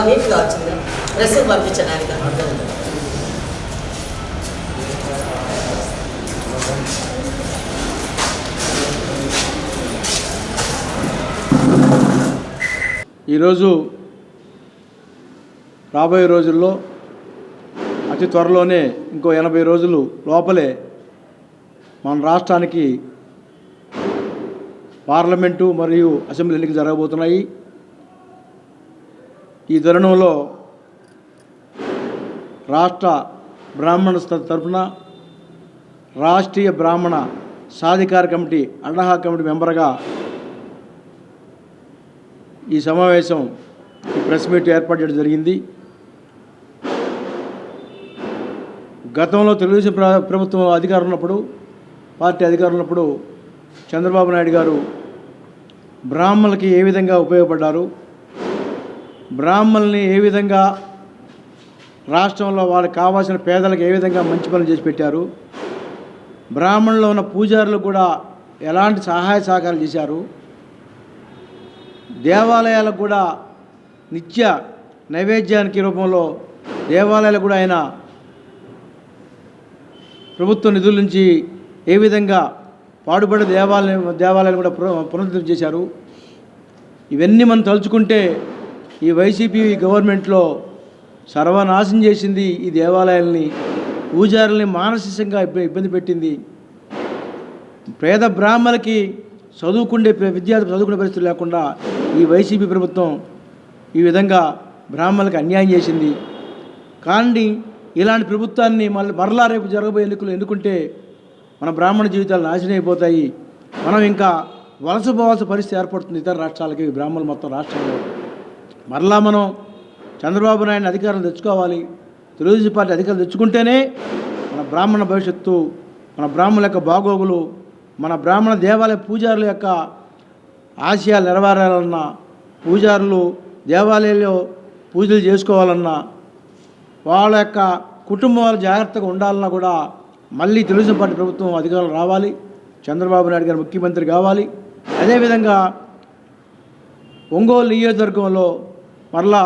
బాగా నీట్గా వచ్చింది? డ్రెస్ పంపించడానికి ఈరోజు రాబోయే రోజుల్లో అతి త్వరలోనే ఇంకో ఎనభై రోజులు లోపలే మన రాష్ట్రానికి పార్లమెంటు మరియు అసెంబ్లీ ఎన్నికలు జరగబోతున్నాయి. ఈ తరుణంలో రాష్ట్ర బ్రాహ్మణ తరఫున రాష్ట్రీయ బ్రాహ్మణ సాధికార కమిటీ అండహా కమిటీ మెంబర్గా ఈ సమావేశం ఈ ప్రెస్ మీట్ ఏర్పాటు చేయడం జరిగింది. గతంలో తెలుగుదేశం ప్రభుత్వం అధికారం ఉన్నప్పుడు పార్టీ అధికారం ఉన్నప్పుడు చంద్రబాబు నాయుడు గారు బ్రాహ్మణులకి ఏ విధంగా ఉపయోగపడ్డారు? బ్రాహ్మణుల్ని ఏ విధంగా రాష్ట్రంలో వాళ్ళకి కావాల్సిన పేదలకు ఏ విధంగా మంచి పనులు చేసి పెట్టారు? బ్రాహ్మణుల్లో ఉన్న పూజారులు కూడా ఎలాంటి సహాయ సహకారాలు చేశారు? దేవాలయాలకు కూడా నిత్య నైవేద్యానికి రూపంలో దేవాలయాలు కూడా ఆయన ప్రభుత్వ నిధుల నుంచి ఏ విధంగా పాడుబడి దేవాలయం దేవాలయాలు కూడా పున- పునరుద్ధరణ చేశారు? ఇవన్నీ మనం తలుచుకుంటే ఈ వైసీపీ గవర్నమెంట్లో సర్వనాశం చేసింది ఈ దేవాలయాల్ని పూజారుల్ని మానసికంగా ఇబ్బంది పెట్టింది. పేద బ్రాహ్మణులకి చదువుకుండే విద్యార్థులు చదువుకునే పరిస్థితి లేకుండా ఈ వైసీపీ ప్రభుత్వం ఈ విధంగా బ్రాహ్మణులకు అన్యాయం చేసింది. కానీ ఇలాంటి ప్రభుత్వాన్ని మళ్ళీ మరలా రేపు జరగబోయే ఎన్నికలు ఎన్నుకుంటే మన బ్రాహ్మణ జీవితాలు నాశనం అయిపోతాయి. మనం ఇంకా వలసపోవాల్సిన పరిస్థితి ఏర్పడుతుంది ఇతర రాష్ట్రాలకి బ్రాహ్మణులు మొత్తం రాష్ట్రంలో. మరలా మనం చంద్రబాబు నాయుడు అధికారం తెచ్చుకోవాలి తెలుగుదేశం పార్టీ అధికారం తెచ్చుకుంటేనే మన బ్రాహ్మణ భవిష్యత్తు మన బ్రాహ్మణుల యొక్క బాగోగులు మన బ్రాహ్మణ దేవాలయ పూజారుల యొక్క ఆశయాలు నెరవేరాలన్నా పూజారులు దేవాలయాల్లో పూజలు చేసుకోవాలన్నా వాళ్ళ యొక్క కుటుంబాలు జాగ్రత్తగా ఉండాలన్నా కూడా మళ్ళీ తెలుగుదేశం పార్టీ ప్రభుత్వం అధికారులు రావాలి చంద్రబాబు నాయుడు గారు ముఖ్యమంత్రి కావాలి. అదేవిధంగా ఒంగోలు నియోజకవర్గంలో మరలా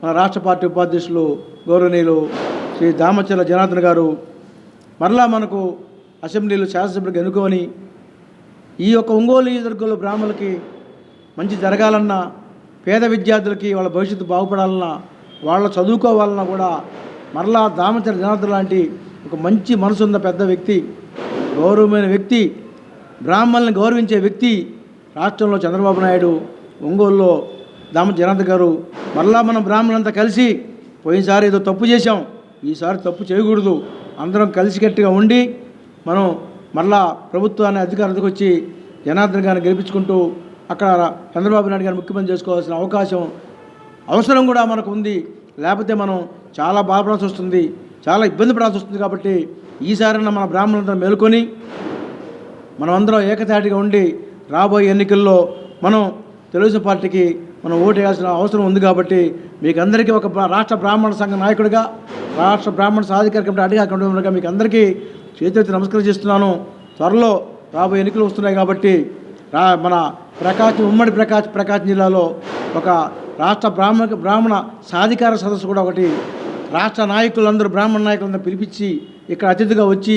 మన రాష్ట్ర పార్టీ ఉపాధ్యక్షులు గౌరవనీయులు శ్రీ దామచర్ల జనార్దన్ గారు మరలా మనకు అసెంబ్లీలో శాసనసభ్యులకు ఎన్నుకొని ఈ యొక్క ఒంగోలు నియోజకవర్గంలో బ్రాహ్మణులకి మంచి జరగాలన్నా పేద విద్యార్థులకి వాళ్ళ భవిష్యత్తు బాగుపడాలన్నా వాళ్ళ చదువుకోవాలన్నా కూడా మరలా దామచర్ల జనార్దన్ లాంటి ఒక మంచి మనసున్న పెద్ద వ్యక్తి గౌరవమైన వ్యక్తి బ్రాహ్మణులను గౌరవించే వ్యక్తి రాష్ట్రంలో చంద్రబాబు నాయుడు. ఒంగోలులో దామ జనార్దన్ గారు మరలా మనం బ్రాహ్మణులంతా కలిసి పోయినసారి ఏదో తప్పు చేశాం. ఈసారి తప్పు చేయకూడదు. అందరం కలిసికట్టుగా ఉండి మనం మరలా ప్రభుత్వాన్ని అధికారంలోకి వచ్చి జనార్దన్ గారిని గెలిపించుకుంటూ అక్కడ చంద్రబాబు నాయుడు గారిని ముఖ్యమంత్రి చేసుకోవాల్సిన అవకాశం అవసరం కూడా మనకు ఉంది. లేకపోతే మనం చాలా బాధపడాల్సి వస్తుంది. చాలా ఇబ్బంది పడాల్సి వస్తుంది కాబట్టి ఈసారైనా మన బ్రాహ్మణులందరం మేలుకొని మనమందరం ఏకతాటిగా ఉండి రాబోయే ఎన్నికల్లో మనం తెలుగుదేశం పార్టీకి మనం ఓటు వేయాల్సిన అవసరం ఉంది కాబట్టి మీకు అందరికీ ఒక బ్రా- రాష్ట్ర బ్రాహ్మణ సంఘ నాయకుడిగా రాష్ట్ర బ్రాహ్మణ సాధికార కమిటీ అడిగా కమిటీ మీకు అందరికీ చేతి నమస్కారం చేస్తున్నాను. త్వరలో రాబోయే ఎన్నికలు వస్తున్నాయి కాబట్టి రా మన ప్రకాశం ఉమ్మడి ప్రకాశ్ ప్రకాశం జిల్లాలో ఒక రాష్ట్ర బ్రాహ్మణ బ్రాహ్మణ సాధికార సదస్సు కూడా ఒకటి రాష్ట్ర నాయకులందరూ బ్రాహ్మణ నాయకులందరూ పిలిపించి ఇక్కడ అతిథిగా వచ్చి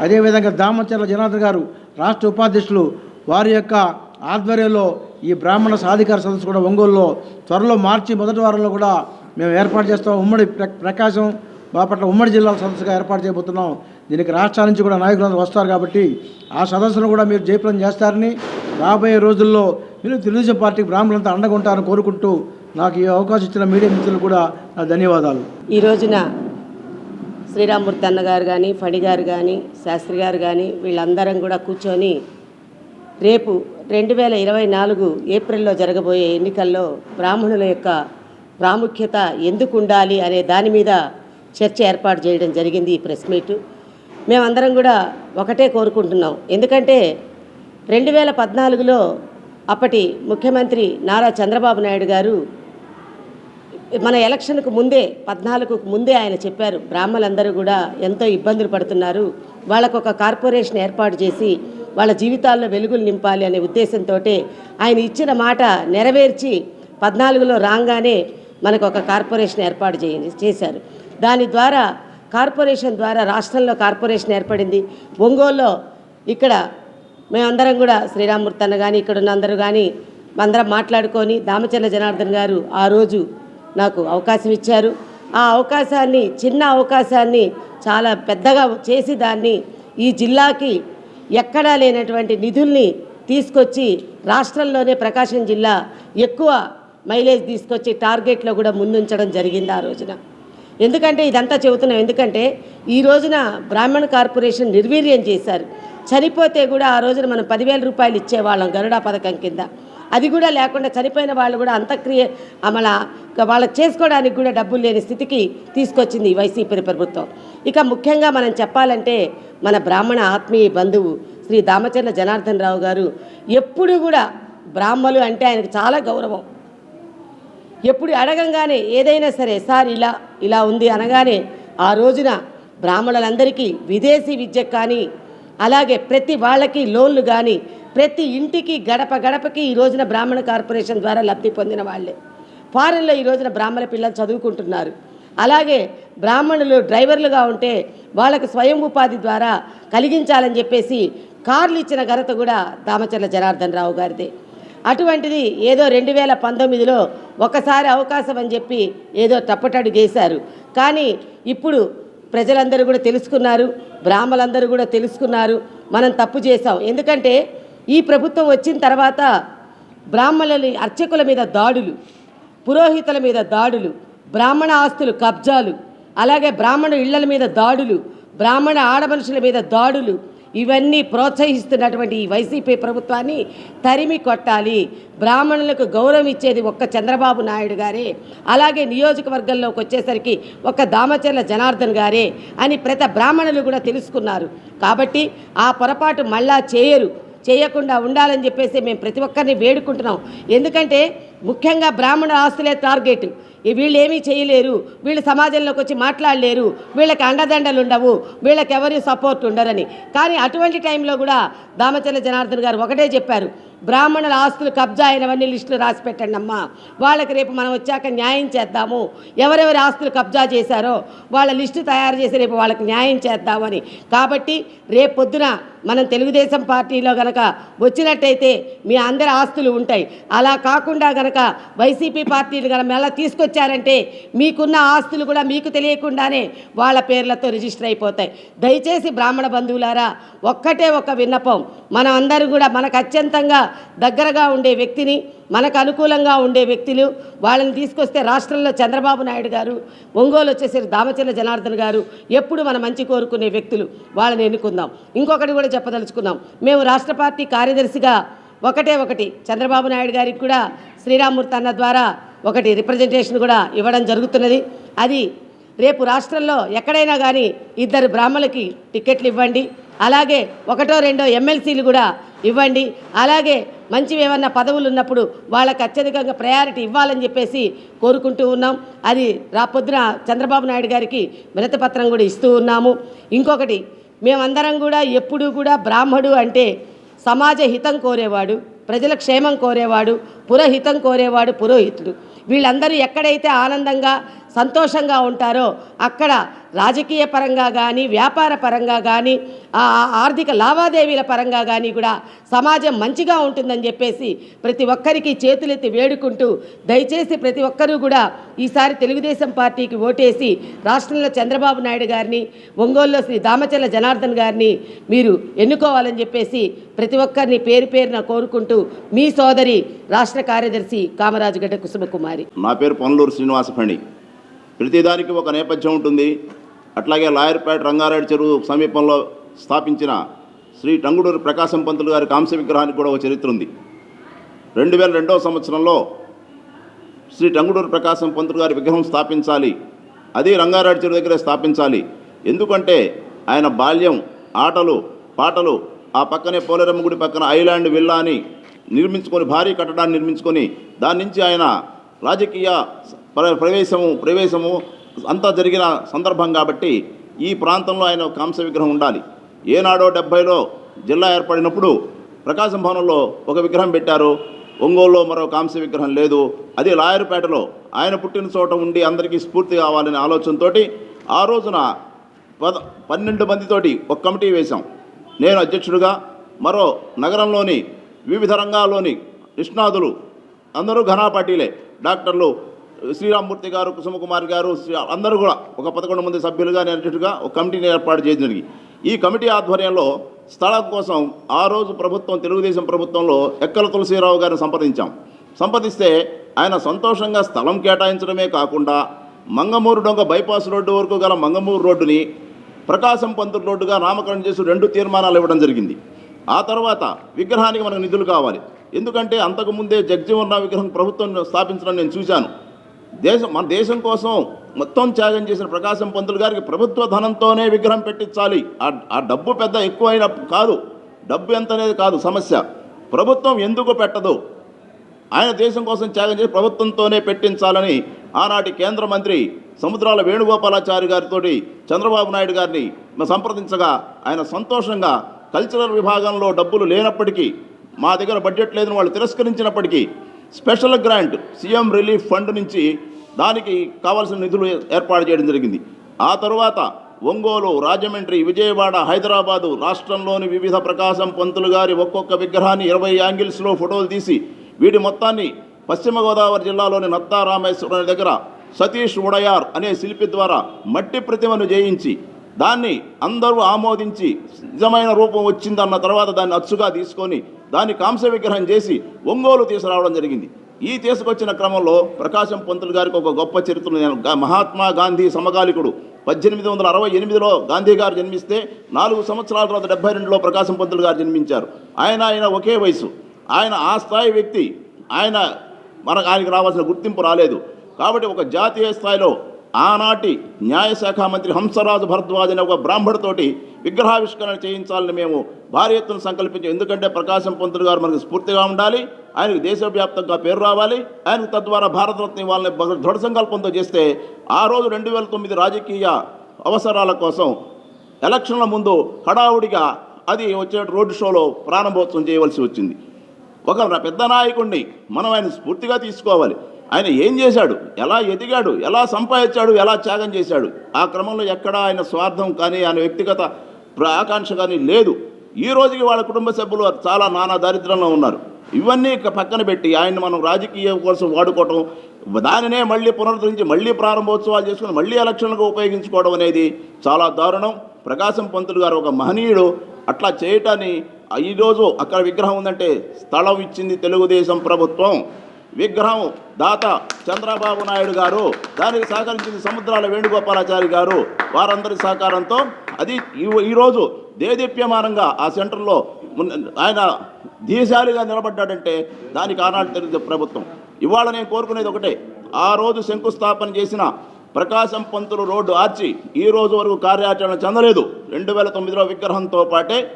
అదేవిధంగా దామచర్ల జనార్దన్ గారు రాష్ట్ర ఉపాధ్యక్షులు వారి యొక్క ఆధ్వర్యంలో ఈ బ్రాహ్మణ సాధికార సదస్సు కూడా ఒంగోలులో త్వరలో మార్చి మొదటి వారంలో కూడా మేము ఏర్పాటు చేస్తాం. ఉమ్మడి ప్ర- ప్రకాశం బాపట్ల ఉమ్మడి జిల్లాల సదస్సుగా ఏర్పాటు చేయబోతున్నాం. దీనికి రాష్ట్రాల నుంచి కూడా నాయకులందరూ వస్తారు కాబట్టి ఆ సదస్సును కూడా మీరు జయప్రదం చేస్తారని రాబోయే రోజుల్లో మీరు తెలుగుదేశం పార్టీకి బ్రాహ్మణులంతా అండగా ఉంటారని కోరుకుంటూ నాకు ఈ అవకాశం ఇచ్చిన మీడియా మిత్రులు కూడా నా ధన్యవాదాలు. ఈ రోజున శ్రీరామూర్తి అన్న గారు కానీ ఫణి గారు కానీ శాస్త్రి గారు కానీ వీళ్ళందరం కూడా కూర్చొని రేపు రెండు వేల ఇరవై నాలుగు ఏప్రిల్లో జరగబోయే ఎన్నికల్లో బ్రాహ్మణుల యొక్క ప్రాముఖ్యత ఎందుకు ఉండాలి అనే దాని మీద చర్చ ఏర్పాటు చేయడం జరిగింది ఈ ప్రెస్ మీట్. మేమందరం కూడా ఒకటే కోరుకుంటున్నాం. ఎందుకంటే రెండు వేల పద్నాలుగులో అప్పటి ముఖ్యమంత్రి నారా చంద్రబాబు నాయుడు గారు మన ఎలక్షన్కు ముందే పద్నాలుగుకు ముందే ఆయన చెప్పారు. బ్రాహ్మలందరూ కూడా ఎంతో ఇబ్బందులు పడుతున్నారు. వాళ్ళకు ఒక కార్పొరేషన్ ఏర్పాటు చేసి వాళ్ళ జీవితాల్లో వెలుగులు నింపాలి అనే ఉద్దేశంతో ఆయన ఇచ్చిన మాట నెరవేర్చి పద్నాలుగులో రాగానే మనకు ఒక కార్పొరేషన్ ఏర్పాటు చేయండి చేశారు. దాని ద్వారా కార్పొరేషన్ ద్వారా రాష్ట్రంలో కార్పొరేషన్ ఏర్పడింది. ఒంగోలులో ఇక్కడ మేమందరం కూడా శ్రీరామూర్తి అన్న కానీ ఇక్కడ ఉన్నందరూ కానీ అందరం మాట్లాడుకొని దామచర్ల జనార్దన్ గారు ఆ రోజు నాకు అవకాశం ఇచ్చారు. ఆ అవకాశాన్ని చిన్న అవకాశాన్ని చాలా పెద్దగా చేసి దాన్ని ఈ జిల్లాకి ఎక్కడా లేనటువంటి నిధుల్ని తీసుకొచ్చి రాష్ట్రంలోనే ప్రకాశం జిల్లా ఎక్కువ మైలేజ్ తీసుకొచ్చి టార్గెట్లో కూడా ముందుంచడం జరిగింది ఆ రోజున. ఎందుకంటే ఇదంతా చెబుతున్నాం. ఎందుకంటే ఈ రోజున బ్రాహ్మణ కార్పొరేషన్ నిర్వీర్యం చేశారు. చనిపోతే కూడా ఆ రోజున మనం పదివేల రూపాయలు ఇచ్చేవాళ్ళం గరుడా పథకం కింద. అది కూడా లేకుండా చనిపోయిన వాళ్ళు కూడా అంతక్రియ అమల వాళ్ళకి చేసుకోవడానికి కూడా డబ్బులు లేని స్థితికి తీసుకొచ్చింది వైసీపీ ప్రభుత్వం. ఇక ముఖ్యంగా మనం చెప్పాలంటే మన బ్రాహ్మణ ఆత్మీయ బంధువు శ్రీ దామచర్ల జనార్దన్ రావు గారు ఎప్పుడు కూడా బ్రాహ్మలు అంటే ఆయనకు చాలా గౌరవం. ఎప్పుడు అడగంగానే ఏదైనా సరే సార్ ఇలా ఇలా ఉంది అనగానే ఆ రోజున బ్రాహ్మణులందరికీ విదేశీ విద్య కానీ అలాగే ప్రతి వాళ్ళకి లోన్లు కానీ ప్రతి ఇంటికి గడప గడపకి ఈ రోజున బ్రాహ్మణ కార్పొరేషన్ ద్వారా లబ్ధి పొందిన వాళ్ళే. ఫారెన్లో ఈ రోజున బ్రాహ్మణ పిల్లలు చదువుకుంటున్నారు. అలాగే బ్రాహ్మణులు డ్రైవర్లుగా ఉంటే వాళ్ళకు స్వయం ఉపాధి ద్వారా కలిగించాలని చెప్పేసి కార్లు ఇచ్చిన ఘనత కూడా దామచర్ల జనార్దన్ రావు గారిదే. అటువంటిది ఏదో రెండు వేల పంతొమ్మిదిలో ఒకసారి అవకాశం అని చెప్పి ఏదో తప్పటడుగేశారు కానీ ఇప్పుడు ప్రజలందరూ కూడా తెలుసుకున్నారు బ్రాహ్మలందరూ కూడా తెలుసుకున్నారు మనం తప్పు చేసాం ఎందుకంటే ఈ ప్రభుత్వం వచ్చిన తర్వాత బ్రాహ్మణుల అర్చకుల మీద దాడులు పురోహితుల మీద దాడులు బ్రాహ్మణ ఆస్తులు కబ్జాలు అలాగే బ్రాహ్మణ ఇళ్ళ మీద దాడులు బ్రాహ్మణ ఆడమనుషుల మీద దాడులు ఇవన్నీ ప్రోత్సహిస్తున్నటువంటి ఈ వైసీపీ ప్రభుత్వాన్ని తరిమి కొట్టాలి. బ్రాహ్మణులకు గౌరవం ఇచ్చేది ఒక్క చంద్రబాబు నాయుడు గారే అలాగే నియోజకవర్గంలోకి వచ్చేసరికి ఒక్క దామచర్ల జనార్దన్ గారే అని ప్రతి బ్రాహ్మణులు కూడా తెలుసుకున్నారు. కాబట్టి ఆ పొరపాటు మళ్ళా చేయరు. చేయకుండా ఉండాలని చెప్పేసి మేము ప్రతి ఒక్కరిని వేడుకుంటున్నాం. ఎందుకంటే ముఖ్యంగా బ్రాహ్మణ ఆస్తులే టార్గెట్. వీళ్ళేమీ వీళ్ళు ఏమీ చేయలేరు. వీళ్ళు సమాజంలోకి వచ్చి మాట్లాడలేరు. వీళ్ళకి అండదండలు ఉండవు. వీళ్ళకి ఎవరి సపోర్ట్ ఉండరని. కానీ అటువంటి టైంలో కూడా దామచర్ల జనార్దన్ గారు ఒకటే చెప్పారు. బ్రాహ్మణుల ఆస్తులు కబ్జా అయినవన్నీ లిస్టులు రాసి పెట్టండి అమ్మా. వాళ్ళకి రేపు మనం వచ్చాక న్యాయం చేద్దాము. ఎవరెవరి ఆస్తులు కబ్జా చేశారో వాళ్ళ లిస్టు తయారు చేసి రేపు వాళ్ళకి న్యాయం చేద్దామని. కాబట్టి రేపు పొద్దున మనం తెలుగుదేశం పార్టీలో గనక వచ్చినట్టయితే మీ అందరి ఆస్తులు ఉంటాయి. అలా కాకుండా గనక వైసీపీ పార్టీలు కనుక మళ్ళీ తీసుకొచ్చారంటే మీకున్న ఆస్తులు కూడా మీకు తెలియకుండానే వాళ్ళ పేర్లతో రిజిస్టర్ అయిపోతాయి. దయచేసి బ్రాహ్మణ బంధువులారా ఒక్కటే ఒక విన్నపం. మనం అందరూ కూడా మనకు అత్యంతంగా దగ్గరగా ఉండే వ్యక్తిని మనకు అనుకూలంగా ఉండే వ్యక్తులు వాళ్ళని తీసుకొస్తే రాష్ట్రంలో చంద్రబాబు నాయుడు గారు ఒంగోలు వచ్చేసరి దామచర్ల జనార్దన్ గారు ఎప్పుడు మన మంచి కోరుకునే వ్యక్తులు. వాళ్ళని ఎన్నుకుందాం. ఇంకొకటి కూడా చెప్పదలుచుకుందాం మేము రాష్ట్ర పార్టీ కార్యదర్శిగా ఒకటే ఒకటి. చంద్రబాబు నాయుడు గారికి కూడా శ్రీరామూర్తి అన్న ద్వారా ఒకటి రిప్రజెంటేషన్ కూడా ఇవ్వడం జరుగుతున్నది. అది రేపు రాష్ట్రంలో ఎక్కడైనా కానీ ఇద్దరు బ్రాహ్మణులకి టికెట్లు ఇవ్వండి. అలాగే ఒకటో రెండో ఎమ్మెల్సీలు కూడా ఇవ్వండి. అలాగే మంచి ఏమన్నా పదవులు ఉన్నప్పుడు వాళ్ళకి అత్యధికంగా ప్రయారిటీ ఇవ్వాలని చెప్పేసి కోరుకుంటూ ఉన్నాం. అది రాపొద్దున చంద్రబాబు నాయుడు గారికి వినతిపత్రం కూడా ఇస్తూ ఉన్నాము. ఇంకొకటి మేమందరం కూడా ఎప్పుడూ కూడా బ్రాహ్మడు అంటే సమాజ హితం కోరేవాడు ప్రజల క్షేమం కోరేవాడు పురహితం కోరేవాడు పురోహితుడు. వీళ్ళందరూ ఎక్కడైతే ఆనందంగా సంతోషంగా ఉంటారో అక్కడ రాజకీయ పరంగా కానీ వ్యాపార పరంగా కానీ ఆ ఆర్థిక లావాదేవీల పరంగా కానీ కూడా సమాజం మంచిగా ఉంటుందని చెప్పేసి ప్రతి ఒక్కరికి చేతులెత్తి వేడుకుంటూ దయచేసి ప్రతి ఒక్కరూ కూడా ఈసారి తెలుగుదేశం పార్టీకి ఓటేసి రాష్ట్రంలో చంద్రబాబు నాయుడు గారిని ఒంగోలులో శ్రీ దామచర్ల జనార్దన్ గారిని మీరు ఎన్నుకోవాలని చెప్పేసి ప్రతి ఒక్కరిని పేరు పేరున కోరుకుంటూ మీ సోదరి రాష్ట్ర కార్యదర్శి కామరాజుగడ్డ కుసుమకుమారి. నా పేరు పొన్నలూరు శ్రీనివాస ప్రతిదానికి ఒక నేపథ్యం ఉంటుంది. అట్లాగే లాయర్పేట రంగారెడ్డి చెరువు సమీపంలో స్థాపించిన శ్రీ టంగుడూరు ప్రకాశం పంతులు గారి కాంస్య విగ్రహానికి కూడా ఒక చరిత్ర ఉంది. రెండు వేల రెండవ సంవత్సరంలో శ్రీ టంగుడూరు ప్రకాశం పంతులు గారి విగ్రహం స్థాపించాలి. అది రంగారెడ్డి చెరువు దగ్గరే స్థాపించాలి. ఎందుకంటే ఆయన బాల్యం ఆటలు పాటలు ఆ పక్కనే పోలేరమ్మ గుడి పక్కన ఐలాండ్ విల్లా అని నిర్మించుకొని భారీ కట్టడాన్ని నిర్మించుకొని దాని నుంచి ఆయన రాజకీయ ప్రవేశము ప్రవేశము అంతా జరిగిన సందర్భం కాబట్టి ఈ ప్రాంతంలో ఆయన ఒక కాంస్య విగ్రహం ఉండాలి. ఏనాడో డెబ్భైలో జిల్లా ఏర్పడినప్పుడు ప్రకాశం భవనంలో ఒక విగ్రహం పెట్టారు. ఒంగోలులో మరో కాంస్య విగ్రహం లేదు. అది లాయర్పేటలో ఆయన పుట్టిన చోట ఉండి అందరికీ స్ఫూర్తి కావాలనే ఆలోచనతో ఆ రోజున పద పన్నెండు మందితోటి ఒక కమిటీ వేశాం. నేను అధ్యక్షుడిగా మరో నగరంలోని వివిధ రంగాల్లోని నిష్ణాతులు అందరూ ఘనా పార్టీలే. డాక్టర్లు శ్రీరామ్మూర్తి గారు కుసుమకుమార్ గారు శ్రీ- అందరూ కూడా ఒక పదకొండు మంది సభ్యులుగా నేర్చుగా ఒక కమిటీని ఏర్పాటు చేయడం జరిగింది. ఈ కమిటీ ఆధ్వర్యంలో స్థలం కోసం ఆ రోజు ప్రభుత్వం తెలుగుదేశం ప్రభుత్వంలో ఎక్కల తులసీరావు గారిని సంప్రదించాం. సంప్రదిస్తే ఆయన సంతోషంగా స్థలం కేటాయించడమే కాకుండా మంగమూరు డొంగ బైపాస్ రోడ్డు వరకు గల మంగమూరు రోడ్డుని ప్రకాశం పంతులు రోడ్డుగా నామకరణం చేసి రెండు తీర్మానాలు ఇవ్వడం జరిగింది. ఆ తర్వాత విగ్రహానికి మనకు నిధులు కావాలి. ఎందుకంటే అంతకుముందే జగ్జీవన్ రావు విగ్రహం ప్రభుత్వం స్థాపించడం నేను చూశాను. దేశం మన దేశం కోసం మొత్తం త్యాగం చేసిన ప్రకాశం పంతులు గారికి ప్రభుత్వ ధనంతోనే విగ్రహం పెట్టించాలి. ఆ డబ్బు పెద్ద ఎక్కువైన కాదు. డబ్బు ఎంత అనేది కాదు సమస్య. ప్రభుత్వం ఎందుకు పెట్టదు? ఆయన దేశం కోసం త్యాగం చేసి ప్రభుత్వంతోనే పెట్టించాలని ఆనాటి కేంద్ర మంత్రి సముద్రాల వేణుగోపాలాచారి గారితో చంద్రబాబు నాయుడు గారిని సంప్రదించగా ఆయన సంతోషంగా కల్చరల్ విభాగంలో డబ్బులు లేనప్పటికీ మా దగ్గర బడ్జెట్ లేదని వాళ్ళు తిరస్కరించినప్పటికీ special grant CM relief fund నుంచి దానికి కావాల్సిన నిధులు ఏర్పాటు చేయడం జరిగింది. ఆ తరువాత ఒంగోలు రాజమండ్రి విజయవాడ హైదరాబాదు రాష్ట్రంలోని వివిధ ప్రకాశం పంతులు గారి ఒక్కొక్క విగ్రహాన్ని ఇరవై యాంగిల్స్లో ఫోటోలు తీసి వీటి మొత్తాన్ని పశ్చిమ గోదావరి జిల్లాలోని నత్తా రామేశ్వరం దగ్గర సతీష్ ఉడయార్ అనే శిల్పి ద్వారా మట్టి ప్రతిమను జయించి దాన్ని అందరూ ఆమోదించి నిజమైన రూపం వచ్చిందన్న తర్వాత దాన్ని అచ్చుగా తీసుకొని దాన్ని కాంస్య విగ్రహం చేసి ఒంగోలు తీసుకురావడం జరిగింది. ఈ తీసుకొచ్చిన క్రమంలో ప్రకాశం పంతులు గారికి ఒక గొప్ప చరిత్ర నేను మహాత్మా గాంధీ సమకాలికుడు. పద్దెనిమిది వందల అరవై ఎనిమిదిలో గాంధీ గారు జన్మిస్తే నాలుగు సంవత్సరాల తర్వాత డెబ్బై రెండులో ప్రకాశం పంతులు గారు జన్మించారు. ఆయన ఆయన ఒకే వయసు ఆయన ఆ స్థాయి వ్యక్తి ఆయన మనకు ఆయనకు రావాల్సిన గుర్తింపు రాలేదు. కాబట్టి ఒక జాతీయ స్థాయిలో ఆనాటి న్యాయశాఖ మంత్రి హంసరాజు భరద్వాజ్ అనే ఒక బ్రాహ్మడితోటి విగ్రహావిష్కరణ చేయించాలని మేము భారీ ఎత్తున సంకల్పించాం. ఎందుకంటే ప్రకాశం పంతులు గారు మనకు స్ఫూర్తిగా ఉండాలి ఆయనకు దేశవ్యాప్తంగా పేరు రావాలి ఆయనకు తద్వారా భారతరత్న వాళ్ళని దృఢ సంకల్పంతో చేస్తే ఆ రోజు రెండు వేల తొమ్మిది రాజకీయ అవసరాల కోసం ఎలక్షన్ల ముందు హడావుడిగా అది వచ్చే రోడ్డు షోలో ప్రారంభోత్సవం చేయవలసి వచ్చింది. ఒక పెద్ద నాయకుడిని మనం ఆయన స్ఫూర్తిగా తీసుకోవాలి. ఆయన ఏం చేశాడు? ఎలా ఎదిగాడు? ఎలా సంపాదించాడు? ఎలా త్యాగం చేశాడు? ఆ క్రమంలో ఎక్కడా ఆయన స్వార్థం కానీ ఆయన వ్యక్తిగత ప్ర- ఆకాంక్ష కానీ లేదు. ఈ రోజుకి వాళ్ళ కుటుంబ సభ్యులు చాలా నానా దారిద్రంలో ఉన్నారు. ఇవన్నీ పక్కన పెట్టి ఆయన మనం రాజకీయం కోసం వాడుకోవటం దానినే మళ్ళీ పునరుద్ధరించి మళ్ళీ ప్రారంభోత్సవాలు చేసుకుని మళ్ళీ ఎలక్షన్లకు ఉపయోగించుకోవడం అనేది చాలా దారుణం. ప్రకాశం పంతులు గారు ఒక మహనీయుడు. అట్లా చేయటాన్ని ఈరోజు అక్కడ విగ్రహం ఉందంటే స్థలం ఇచ్చింది తెలుగుదేశం ప్రభుత్వం. విగ్రహం దాత చంద్రబాబు నాయుడు గారు దానికి సహకరించింది సముద్రాల వేణుగోపాలాచారి గారు వారందరి సహకారంతో. అది ఈ- ఈరోజు దేదీప్యమానంగా ఆ సెంటర్లో ఆయన దీశాలిగా నిలబడ్డాడంటే దానికి ఆనాడు తెలుగు ప్రభుత్వం. ఇవాళ నేను కోరుకునేది ఒకటే ఆ రోజు శంకుస్థాపన చేసిన ప్రకాశం పంతులు రోడ్డు ఆర్చి ఈ రోజు వరకు కార్యాచరణ చెందలేదు. రెండు వేల తొమ్మిదిలో విగ్రహంతో పాటే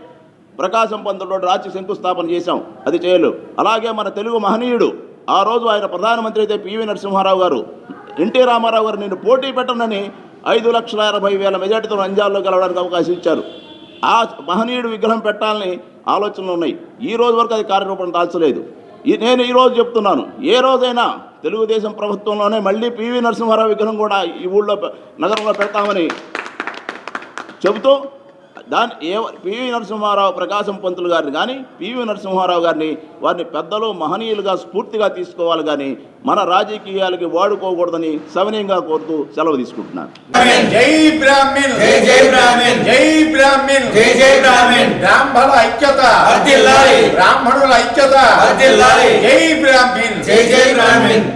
ప్రకాశం పంతులు రోడ్డు ఆర్చి శంకుస్థాపన చేశాం. అది చేయలేదు. అలాగే మన తెలుగు మహనీయుడు ఆ రోజు ఆయన ప్రధానమంత్రి అయితే పివి నరసింహారావు గారు. ఎన్టీ రామారావు గారు నేను పోటీ పెట్టనని ఐదు లక్షల అరవై వేల మెజార్టీతో అంజాల్లో గెలవడానికి అవకాశం ఇచ్చారు. ఆ మహనీయుడు విగ్రహం పెట్టాలని ఆలోచనలు ఉన్నాయి. ఈ రోజు వరకు అది కార్యరూపం దాల్చలేదు. నేను ఈరోజు చెప్తున్నాను. ఏ రోజైనా తెలుగుదేశం ప్రభుత్వంలోనే మళ్ళీ పివి నరసింహారావు విగ్రహం కూడా ఈ ఊళ్ళో నగరంలో పెడతామని చెబుతూ దాని ఏ పివి నరసింహారావు ప్రకాశం పంతులు గారిని కానీ పివి నరసింహారావు గారిని వారిని పెద్దలు మహనీయులుగా స్ఫూర్తిగా తీసుకోవాలి కానీ మన రాజకీయాలకి వాడుకోకూడదని సవినయంగా కోరుతూ సెలవు తీసుకుంటున్నాను జై బ్రాహ్మణ్ జై జై బ్రాహ్మణ్. జై బ్రాహ్మణ్ జై జై బ్రాహ్మణ్. బ్రాహ్మణ ఐక్యత వర్ధిల్లాలి. బ్రాహ్మణుల ఐక్యత వర్ధిల్లాలి. జై బ్రాహ్మణ్ జై జై బ్రాహ్మణ్